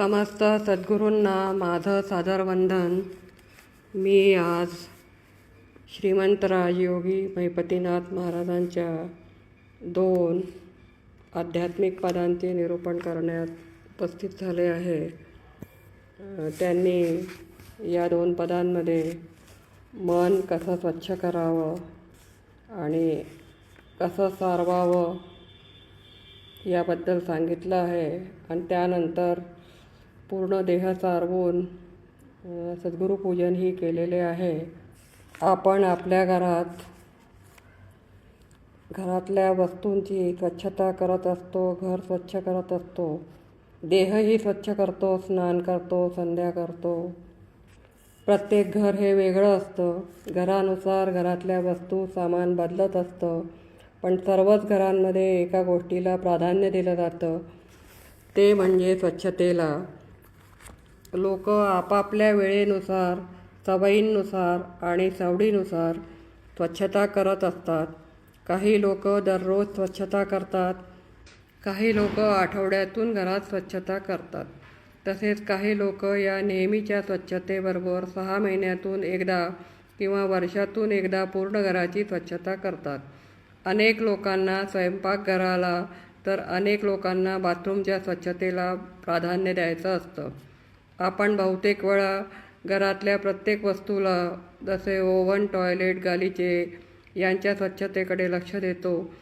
समस्त सद्गुरूंना माझं सादर वंदन. मी आज श्रीमंत योगी महिपतीनाथ महाराजांच्या दोन आध्यात्मिक पदांचे निरूपण करण्यात उपस्थित झाले आहे. त्यांनी या दोन पदांमध्ये मन कसं स्वच्छ करावं आणि कसं सारवावं याबद्दल सांगितलं आहे. आणि त्यानंतर पूर्ण देह सारवून अ, सद्गुरुपूजनही केलेले आहे. आपण आपल्या घरात घरातल्या वस्तूंची स्वच्छता करत असतो घर स्वच्छ करत असतो. देहही स्वच्छ करतो स्नान करतो संध्या करतो. प्रत्येक घर हे वेगळं असतं. घरानुसार घरातल्या वस्तू सामान बदलत असतं. पण सर्वच घरांमध्ये एका गोष्टीला प्राधान्य दिलं जातं. ते म्हणजे स्वच्छतेला. लोक आपापल्या वेळेनुसार सवयींनुसार आणि सवडीनुसार स्वच्छता करत असतात. काही लोक दररोज स्वच्छता करतात काही लोक आठवड्यातून घरात स्वच्छता करतात. तसेच काही लोक या नेहमीच्या स्वच्छतेबरोबर सहा महिन्यातून एकदा किंवा वर्षातून एकदा पूर्ण घराची स्वच्छता करतात. अनेक लोकांना स्वयंपाकघराला तर अनेक लोकांना बाथरूमच्या स्वच्छतेला प्राधान्य द्यायचं असतं. आपण बहुतेक वेळा घरातल्या प्रत्येक वस्तूला जसे ओव्हन टॉयलेट गालीचे यांच्या स्वच्छतेकडे लक्ष देतो.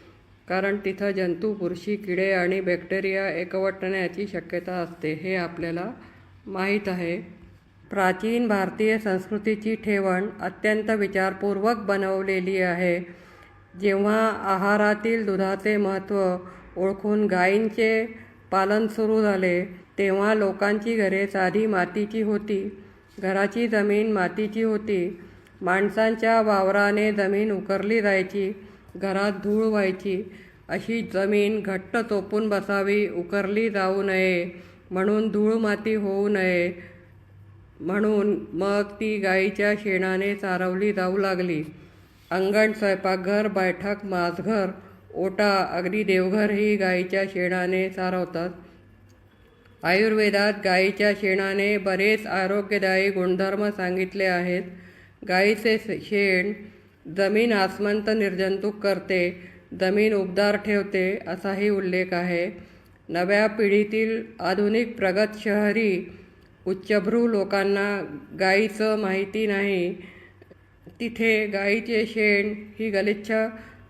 कारण तिथं जंतू बुरशी किडे आणि बॅक्टेरिया एकवटण्याची शक्यता असते हे आपल्याला माहीत आहे. प्राचीन भारतीय संस्कृतीची ठेवण अत्यंत विचारपूर्वक बनवलेली आहे. जेव्हा आहारातील दुधाचे महत्त्व ओळखून गायींचे पालन सुरू झाले तेव्हा लोकांची घरे साधी मातीची होती. घराची जमीन मातीची होती. माणसांच्या वावराने जमीन उकरली जायची. घरात धूळ व्हायची. अशी जमीन घट्ट चोपून बसावी. उकरली जाऊ नये. म्हणून धूळ माती होऊ नये. म्हणून मग ती गाईच्या शेणाने चारवली जाऊ लागली. अंगण स्वयंपाकघर बैठक माझघर ओटा अगदी देवघर ही गाईच्या शेणाने सारवतात आयुर्वेदात गाईच्या शेणाने बरेच आरोग्यदायी गुणधर्म सांगितले आहेत. गाईचे शेण जमीन आसमंत निर्जंतुक करते जमीन उबदार ठेवते असाही उल्लेख आहे. नव्या पिढीतील आधुनिक प्रगत शहरी उच्चभ्रू लोकांना गाईचं माहिती नाही. तिथे गाईचे शेण ही गलिच्छ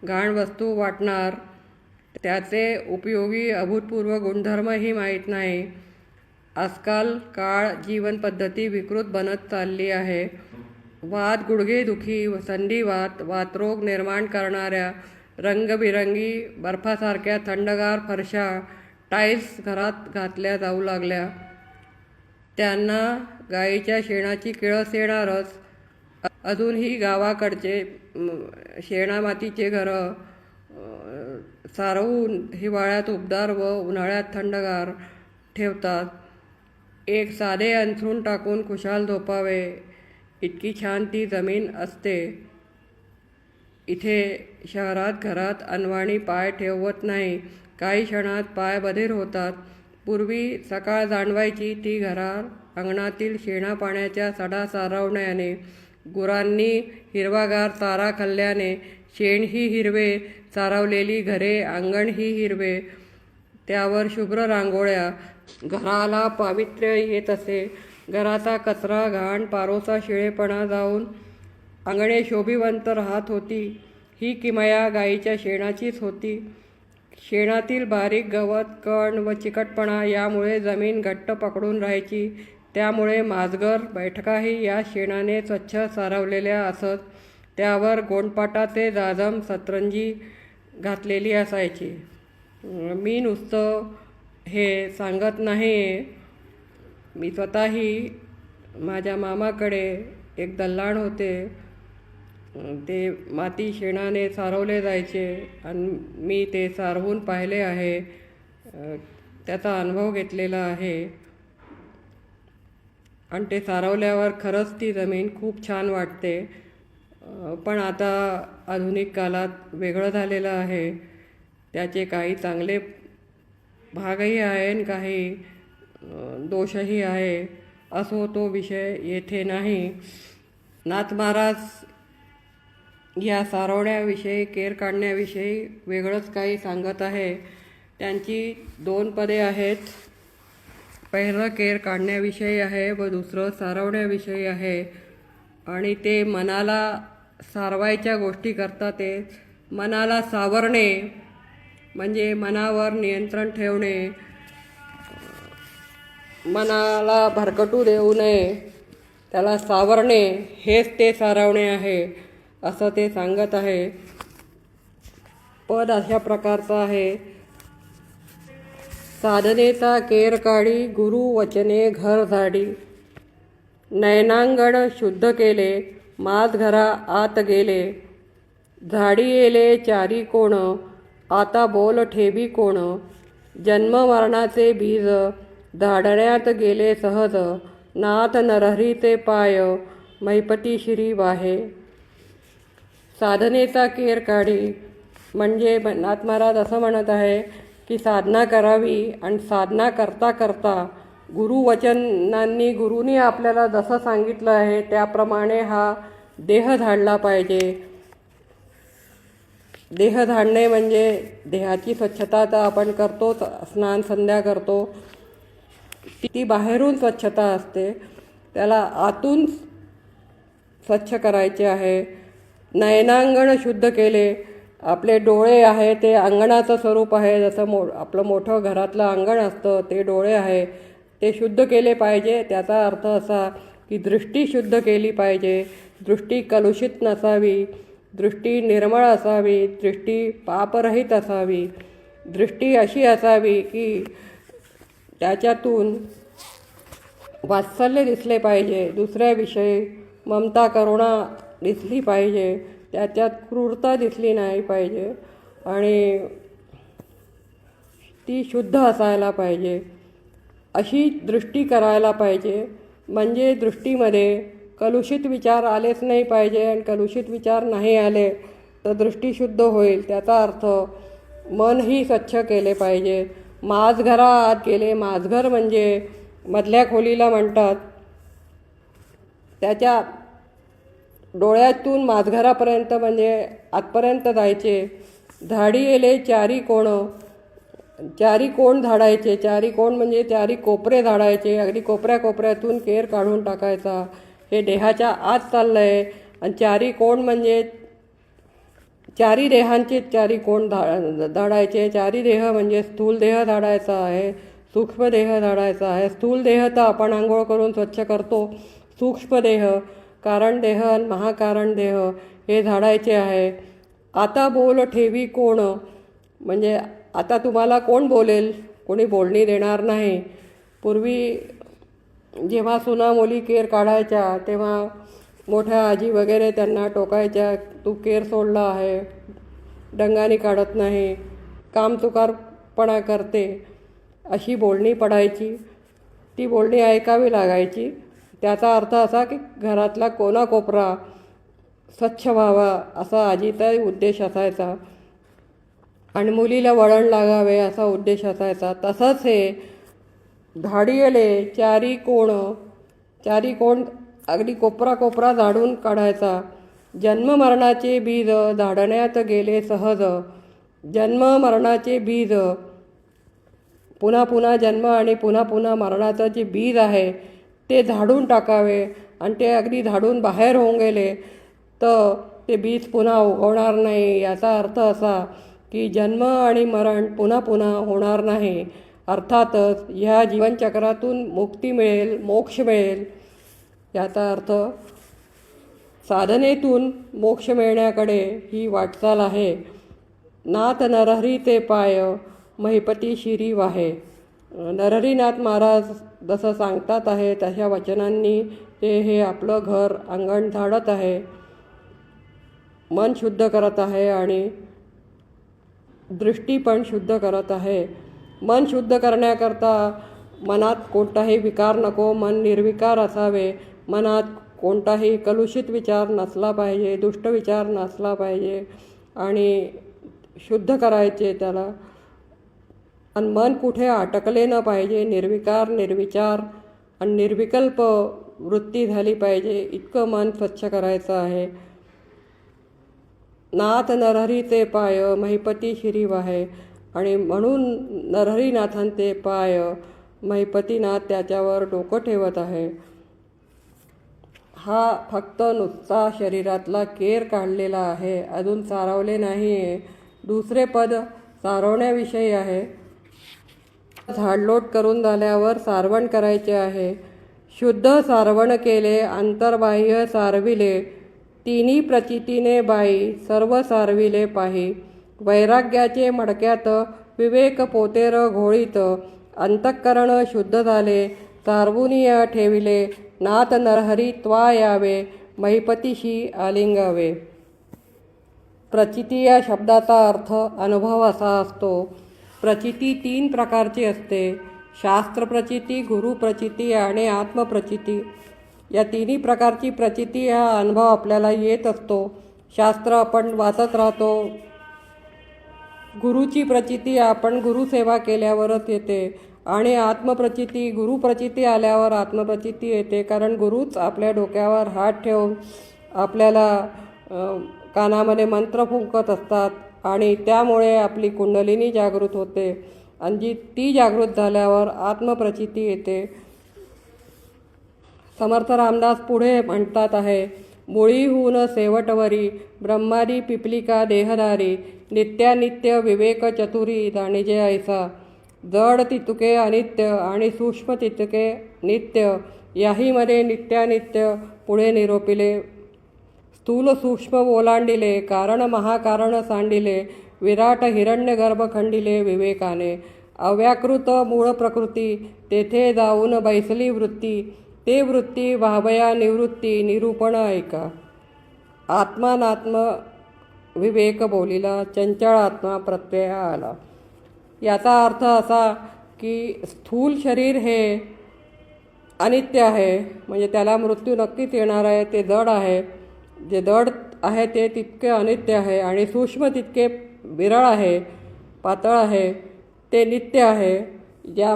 घाण वस्तू वाटणार त्याचे उपयोगी अभूतपूर्व गुणधर्मही माहीत नाही. आजकाल काळ जीवनपद्धती विकृत बनत चालली आहे. वात गुडघेदुखी संधिवात वातरोग निर्माण करणाऱ्या रंगबिरंगी बर्फासारख्या थंडगार फरशा टाईल्स घरात घातल्या जाऊ लागल्या. त्यांना गाईच्या शेणाची किळस येणारच. अजूनही गावाकडचे शेणामातीचे घरं सारवून हिवाळ्यात उबदार व उन्हाळ्यात थंडगार ठेवतात. एक साधे अंथरूण टाकून खुशाल झोपावे. इतकी छान ती जमीन असते. इथे शहरात घरात अनवाणी पाय ठेवत नाही. काही क्षणात पाय बधीर होतात. पूर्वी सकाळ जाणवायची ती घरात अंगणातील शेणापाण्याच्या सडा सारवण्याने गुरांनी हिरवागार चारा खाल्ल्याने शेण ही हिरवे सारवलेली घरे अंगण ही हिरवे त्यावर शुभ्र रांगोळ्या घराला पावित्र्य येत असे घराचा कचरा घाण पारोसा शिळेपणा जाऊन अंगणे शोभिवंत राहत होती. ही किमया गाईच्या शेणाचीच होती. शेणातील बारीक गवत कण व चिकटपणा यामुळे जमीन घट्ट पकडून राहायची. त्यामुळे माजगर बैठकाही या शेणाने स्वच्छ सारवलेल्या असत. त्यावर गोंडपाटाचे जाजम सतरंजी घातलेली असायची. मी नुसतं हे सांगत नाही. मी स्वतःही माझ्या मामाकडे एक दल्लाण होते. ते माती शेणाने सारवले जायचे आणि मी ते सारवून पाहिले आहे. त्याचा अनुभव घेतलेला आहे. आणि ते सारवल्यावर खरंच ती जमीन खूप छान वाटते. पण आता आधुनिक काळात वेगळं झालेलं आहे. त्याचे काही चांगले भागही आहे आणि काही दोषही आहे. असो तो विषय येथे नाही. नाथ महाराज या सारवण्याविषयी केर काढण्याविषयी वेगळंच काही सांगत आहे. त्यांची दोन पदे आहेत. पहिलं केर काढण्याविषयी आहे व दुसरं सारवण्याविषयी आहे. आणि ते मनाला सारवायच्या गोष्टी करतात ते. मनाला सावरणे म्हणजे मनावर नियंत्रण ठेवणे. मनाला भरकटू देऊ नये त्याला सावरणे हेच ते सारवणे आहे असं ते सांगत आहे. पद अशा प्रकारचं आहे. साधनेचा केर काढी गुरु वचने घर झाडी. नयनांगण शुद्ध केले माज घरा आत गेले. झाडी येले चारी कोण आता बोल ठेबी कोण. जन्म मरणाचे बीज धाडण्यात गेले सहज. नाथ नरहरीचे पाय मैपती श्री वाहे साधनेचा केर काढी. म्हणजे नाथ महाराज असं म्हणत आहे की साधना करावी आणि साधना करता करता गुरुवचनांनी गुरुनी आपल्याला जसं सांगितलं आहे त्याप्रमाणे हा देह धाडला पाहिजे. देह धाडणे म्हणजे देहाची स्वच्छता तर आपण करतोच स्नान संध्या करतो. ती- ती बाहेरून स्वच्छता असते. त्याला आतून स्वच्छ करायचे आहे. नयनांगण शुद्ध केले. आपले डोळे आहे ते अंगणाचं स्वरूप आहे. जसं मो आपलं मोठं घरातलं अंगण असतं ते डोळे आहे. ते शुद्ध केले पाहिजे. त्याचा अर्थ असा की दृष्टी शुद्ध केली पाहिजे. दृष्टी कलुषित नसावी. दृष्टी निर्मळ असावी. दृष्टी पापरहित असावी. दृष्टी अशी असावी की त्याच्यातून वात्सल्य दिसले पाहिजे. दुसऱ्याविषयी ममता करुणा दिसली पाहिजे. त्याच्यात क्रूरता दिसली नाही पाहिजे. आणि ती शुद्ध असायला पाहिजे. अशी दृष्टी करायला पाहिजे. म्हणजे दृष्टीमध्ये कलुषित विचार आलेच नाही पाहिजे आणि कलुषित विचार नाही आले तर दृष्टी शुद्ध होईल. त्याचा अर्थ मनही स्वच्छ केले पाहिजे. माझघरा आत गेले माझघर म्हणजे मधल्या खोलीला म्हणतात. त्याच्या डोळ्यातून माझघरापर्यंत म्हणजे आतपर्यंत जायचे. झाडी येले चारी कोणं चारी कोण झाडायचे? चारी कोण म्हणजे चारी कोपरे झाडायचे. अगदी कोपऱ्या कोपऱ्यातून केर काढून टाकायचा. हे देहाच्या आत चाललं आहे आणि चारी कोण म्हणजे चारी देहांचे चारी कोण धा धाडायचे चारी देह म्हणजे स्थूल देह धाडायचा आहे. सूक्ष्म देह धाडायचा आहे. स्थूल देह तर आपण आंघोळ करून स्वच्छ करतो. सूक्ष्म देह कारण देह आणि महाकारण देह हे झाडायचे आहे. आता बोल ठेवी कोण? म्हणजे आता तुम्हाला कोण बोलेल? कोणी बोलणी देणार नाही. पूर्वी जेव्हा सुना मुली केर काढायच्या तेव्हा मोठ्या आजी वगैरे त्यांना टोकायच्या तू केर सोडला आहे डंगानी काढत नाही कामचुकारपणा करते अशी बोलणी पडायची. ती बोलणी ऐकावी लागायची. त्याचा अर्थ असा की घरातला कोनाकोपरा स्वच्छ व्हावा असा आजीचा उद्देश असायचा. आणि मुलीला वळण लागावे असा उद्देश असायचा तसंच हे झाडीयले चारी कोण चारी कोण अगदी कोपरा कोपरा झाडून काढायचा. जन्म मरणाचे बीज झाडण्यात गेले सहज. जन्म मरणाचे बीज पुन्हा पुन्हा जन्म आणि पुन्हा पुन्हा मरणाचं जे बीज आहे ते झाडून टाकावे आणि ते अगदी झाडून बाहेर होऊन गेले तर ते बीज पुन्हा उगवणार नाही याचा अर्थ असा की जन्म आणि मरण पुन्हा पुन्हा होणार नाही. अर्थातच ह्या जीवनचक्रातून मुक्ती मिळेल मोक्ष मिळेल. याचा अर्थ साधनेतून मोक्ष मिळण्याकडे ही वाटचाल आहे. नाथ नरहरी ते पाय महिपती शिरी वाहे. नरहरीनाथ महाराज जसं सांगतात आहे तशा वचनांनी ते हे आपलं घर अंगण झाडत आहे. मन शुद्ध करत आहे आणि दृष्टी पण शुद्ध करत आहे. मन शुद्ध करण्याकरता मनात कोणताही विकार नको मन निर्विकार असावे. मनात कोणताही कलुषित विचार नसला पाहिजे दुष्ट विचार नसला पाहिजे आणि शुद्ध करायचे त्याला. आणि मन कुठे अटकले न पाहिजे निर्विकार निर्विचार आणि निर्विकल्प वृत्ती झाली पाहिजे इतकं मन स्वच्छ करायचं आहे. नाथ नरहरीचे पाय महिपती शिरी वाहे आणि म्हणून नरहरीनाथांचे पाय महिपतीनाथ त्याच्यावर डोकं ठेवत आहे. हा फक्त नुसता शरीरातला केर काढलेला आहे. अजून सारवले नाही. आहे दुसरे पद सारवण्याविषयी आहे. झाडलोट करून झाल्यावर सारवण करायचे आहे. शुद्ध सारवण केले अंतर्बाह्य सारविले. तिन्ही प्रचितीने बाई सर्व सारविले पाही. वैराग्याचे मडक्यात विवेक पोतेर घोळीत अंतःकरण शुद्ध झाले. सार्वनीय ठेविले. नाथ नरहरी त्वा यावे. महिपतीशी आलिंगावे. प्रचिती या शब्दाचा अर्थ अनुभव असा असतो. प्रचिती तीन प्रकारची असते. शास्त्रप्रचिती गुरुप्रचिती आणि आत्मप्रचिती. या तिन्ही प्रकारची प्रचिती हा अनुभव आपल्याला येत असतो. शास्त्र आपण वाचत राहतो. गुरुची प्रचिती आपण गुरुसेवा केल्यावरच येते आणि आत्मप्रचिती गुरुप्रचिती आल्यावर आत्मप्रचिती येते कारण गुरुच आपल्या डोक्यावर हात ठेवून आपल्याला कानामध्ये मंत्र फुंकत असतात आणि त्यामुळे आपली कुंडलिनी जागृत होते. आणि जी ती जागृत झाल्यावर आत्मप्रचिती येते. समर्थ रामदास पुढे म्हणतात आहे मुळीहून सेवटवरी ब्रह्मादी पिपलिका देहधारी नित्यानित्य विवेक चतुरी जाणीजे ऐसा. जड तितुके अनित्य आणि सूक्ष्म तितुके नित्य याहीमध्ये नित्यानित्य पुढे निरोपिले. स्थूल सूक्ष्म ओलांडिले कारण महाकारण सांडिले विराट हिरण्यगर्भ खंडिले विवेकाने. अव्याकृत मूळ प्रकृती तेथे जाऊन बैसली वृत्ती ते वृत्ती व्हावया निवृत्ती निरूपण ऐका. आत्मानात्म विवेक बोलिला चंचळ आत्मा प्रत्यय आला. याचा अर्थ असा की स्थूल शरीर हे अनित्य आहे म्हणजे त्याला मृत्यू नक्कीच येणार आहे ते जड आहे. जे जड आहे ते तितके अनित्य आहे आणि सूक्ष्म तितके विरळ आहे पातळ आहे ते नित्य आहे. ज्या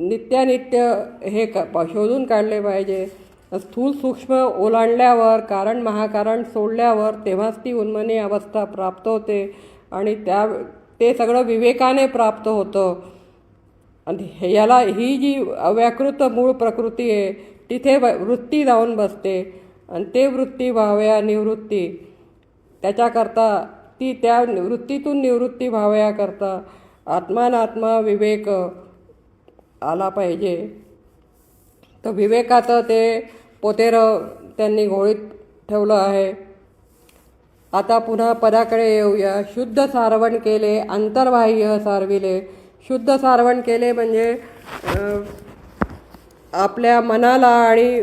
नित्यानित्य हे क शोधून काढले पाहिजे. स्थूल सूक्ष्म ओलांडल्यावर कारण महाकारण सोडल्यावर तेव्हाच ती उन्मनी अवस्था प्राप्त होते आणि त्या ते सगळं विवेकाने प्राप्त होतं. आणि हे- याला ही जी अव्याकृत मूळ प्रकृती आहे तिथे वृत्ती जाऊन बसते. आणि ते वृत्ती व्हाव्या निवृत्ती. त्याच्याकरता ती त्या वृत्तीतून निवृत्ती व्हाव्याकरता आत्मानात्मा विवेक आला पाहिजे. तर विवेकाचं ते पोतेरं त्यांनी घोळीत ठेवलं आहे. आता पुन्हा पदाकडे येऊया. शुद्ध सारवण केले अंतर्बाह्य सारविले. शुद्ध सारवण केले म्हणजे आपल्या मनाला आणि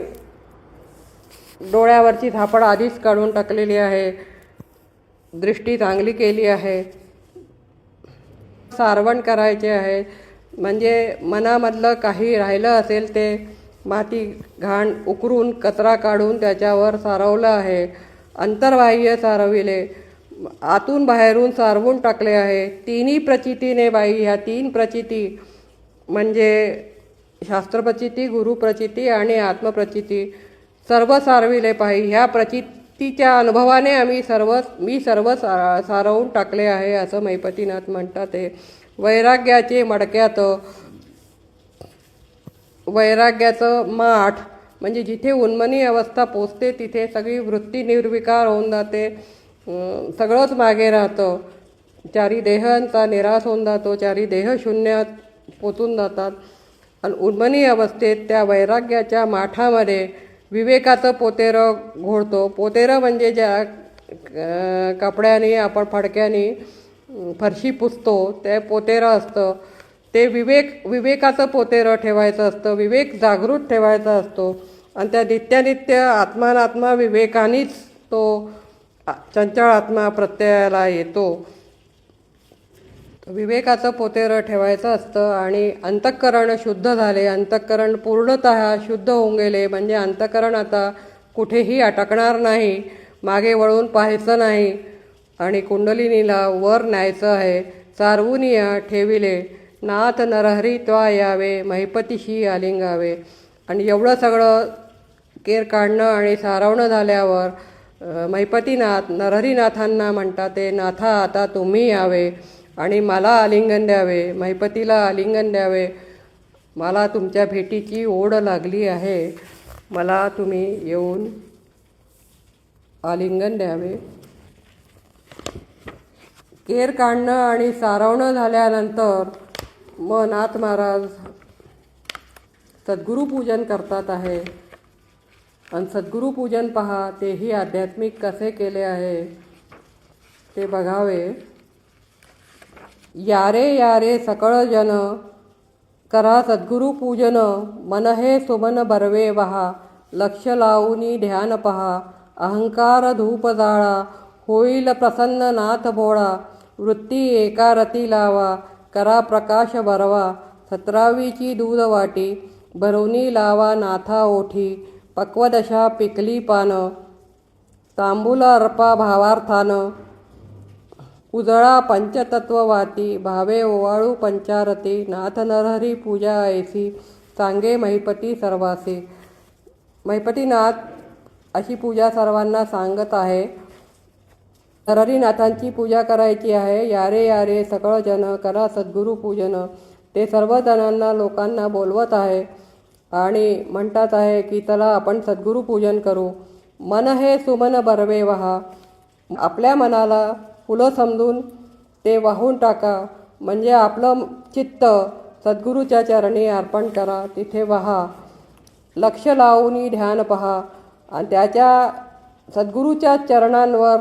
डोळ्यावरची झापड आधीच काढून टाकलेली आहे. दृष्टी चांगली केली आहे. सारवण करायचे आहे. म्हणजे मनामधलं काही राहिलं असेल ते माती घाण उकरून कचरा काढून त्याच्यावर सारवलं आहे. अंतर्बाह्य सारविले. आतून बाहेरून सारवून टाकले आहे. तिन्ही प्रचितीने बाई ह्या तीन प्रचिती म्हणजे शास्त्रप्रचिती गुरुप्रचिती आणि आत्मप्रचिती सर्व सारविले पाहिजे ह्या प्रचितीच्या अनुभवाने आम्ही सर्व मी सर्व सा सारवून टाकले आहे असं मैपतीनाथ म्हणतात ते वैराग्याचे मडक्यात वैराग्याचं माठ म्हणजे जिथे उन्मनी अवस्था पोचते तिथे सगळी वृत्ती निर्विकार होऊन जाते. सगळंच मागे राहतं. चारी देहांचा निराश होऊन जातो चारी देह शून्यात पोचून जातात. आणि उन्मनी अवस्थेत त्या वैराग्याच्या माठामध्ये विवेकाचं पोतेरं घोळतो. पोतेरं म्हणजे ज्या कपड्याने आपण फडक्याने फरशी पुसतो ते पोतेरं असतं. ते विवेक विवेकाचं पोतेरं ठेवायचं असतं विवेक जागृत ठेवायचा असतो. आणि त्या नित्यानित्य आत्मानात्मा विवेकानेच तो चंचळ आत्मा प्रत्ययाला येतो. विवेकाचं पोतेरं ठेवायचं असतं आणि अंतःकरण शुद्ध झाले. अंतःकरण पूर्णत शुद्ध होऊन गेले. म्हणजे अंतःकरण आता कुठेही अटकणार नाही. मागे वळून पाहायचं नाही. आणि कुंडलिनीला वर न्यायचं आहे. सार्वून ठेविले नाथ नरहरी त्वा यावे महिपतीशी आलिंगावे. आणि एवढं सगळं केर काढणं आणि सारवणं झाल्यावर महिपतीनाथ नरहरीनाथांना म्हणतात ते नाथा आता तुम्ही यावे आणि मला आलिंगन द्यावे महिपतीला आलिंगन द्यावे. मला तुमच्या भेटीची ओढ लागली आहे. मला तुम्ही येऊन आलिंगन द्यावे. केर काढणं आणि सारवणं झाल्यानंतर मग नाथ महाराज सद्गुरुपूजन करतात आहे. आणि सद्गुरुपूजन पहा तेही आध्यात्मिक कसे केले आहे? ते बघावे. यारे यारे सकळ जन करा सद्गुरुपूजन मन हे सुमन बरवे वहा लक्ष लावूनी ध्यान पहा अहंकार धूप जाळा होईल प्रसन्न नाथ बोळा वृत्ती एका रती लावा करा प्रकाश भरवा सतरावीची दूध वाटी भरवणी लावा नाथा ओठी पक्वदशा पिकली पानं तांबूल अर्पा भावार्थानं उजळा पंचतत्ववाती भावे ओवाळू पंचारती नाथ नरहरी पूजा ऐसी सांगे महिपती सर्वासी. महिपतीनाथ अशी पूजा सर्वांना सांगत आहे. नरहरीनाथांची पूजा करायची आहे. यारे यारे सकळ जन करा सद्गुरू पूजन. ते सर्व जणांना लोकांना बोलवत आहे आणि म्हणतात आहे की चला आपण सद्गुरू पूजन करू. मन हे सुमन बरवे वहा. आपल्या मनाला फुलं समजून ते वाहून टाका. म्हणजे आपलं चित्त सद्गुरूच्या चरणी अर्पण करा. तिथे वहा. लक्ष लावून ध्यान पहा. आणि त्याच्या सद्गुरूच्या चरणांवर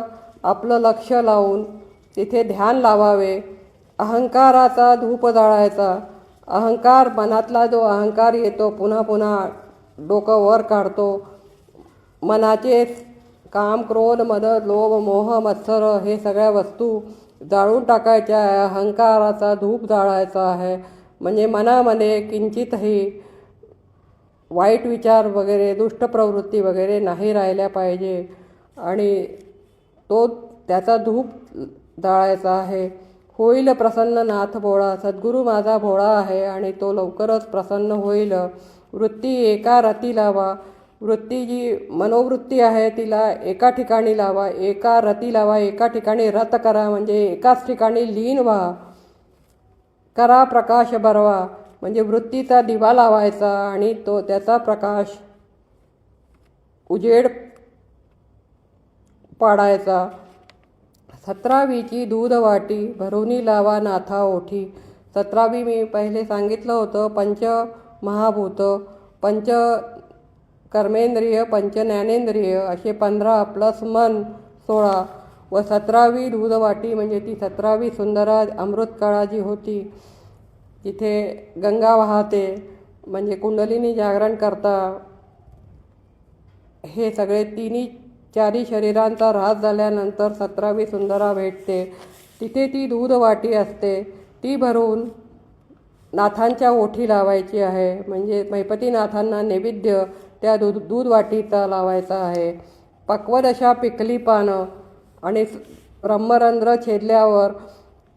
आपलं लक्ष लावून तिथे ध्यान लावावे. अहंकाराचा धूप जाळायचा. अहंकार मनातला जो अहंकार येतो पुन्हा पुन्हा डोकं वर काढतो. मनाचे काम क्रोध मद लोभ मोह मत्सर हे सगळ्या वस्तू जाळून टाकायच्या आहे. अहंकाराचा धूप जाळायचा आहे. म्हणजे मनामध्ये किंचितही वाईट विचार वगैरे दुष्ट प्रवृत्ती वगैरे नाही राहिल्या पाहिजे. आणि तो त्याचा धूप जाळायचा आहे. होईल प्रसन्न नाथ भोळा सद्गुरू माझा भोळा आहे आणि तो लवकरच प्रसन्न होईल. वृत्ती एका रती लावा. वृत्ती जी मनोवृत्ती आहे तिला एका ठिकाणी लावा. एका रती लावा एका ठिकाणी रत करा म्हणजे एकाच ठिकाणी लीन व्हा. करा प्रकाश बरवा म्हणजे वृत्तीचा दिवा लावायचा आणि तो त्याचा प्रकाश उजेड पाडायचा. सतरावीची दूध वाटी भरुनी लावा नाथा ओठी. सतरावी मी पहिले सांगितलं होतं पंच महाभूत पंच कर्मेंद्रिय पंच ज्ञानेंद्रिय असे पंधरा प्लस मन सोळा. व सतरावी दूध वाटी म्हणजे ती सतरावी सुंदरा अमृतकाळा जी होती. तिथे गंगा वाहते म्हणजे कुंडलिनी जागरण करता. हे सगळे तिन्ही चारी शरीरांचा ऱ्हास झाल्यानंतर सतरावी सुंदरा भेटते. तिथे ती दूध वाटी असते. ती भरून नाथांच्या ओठी लावायची आहे. म्हणजे मैपतीनाथांना नैवेद्य त्या दूध दूध वाटीचा लावायचा आहे. पक्वदशा पिकली पानं आणि ब्रह्मरंध्र छेदल्यावर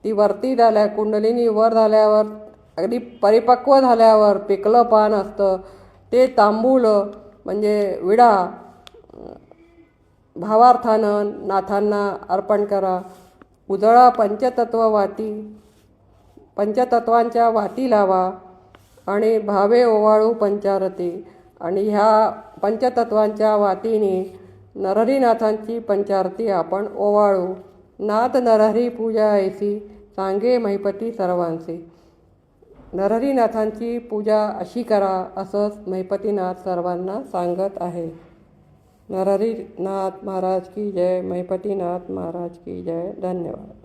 ती वरती झाल्या कुंडलिनी वर झाल्यावर अगदी परिपक्व झाल्यावर पिकलं पान असतं. ते तांबूल म्हणजे विडा भावार्थानं नाथांना अर्पण करा. उजळा पंचतत्व वाती पंचतत्वांच्या वाती लावा आणि भावे ओवाळू पंचारती. आणि ह्या पंचतत्वांच्या वातीने नरहरीनाथांची पंचारती आपण ओवाळू. नाथ नरहरी पूजा ऐसी सांगे महिपती सर्वांचे. नरहरीनाथांची पूजा अशी करा असंच महिपतीनाथ सर्वांना सांगत आहे. नरहरीनाथ महाराज की जय महिपतीनाथ महाराज की जय। धन्यवाद।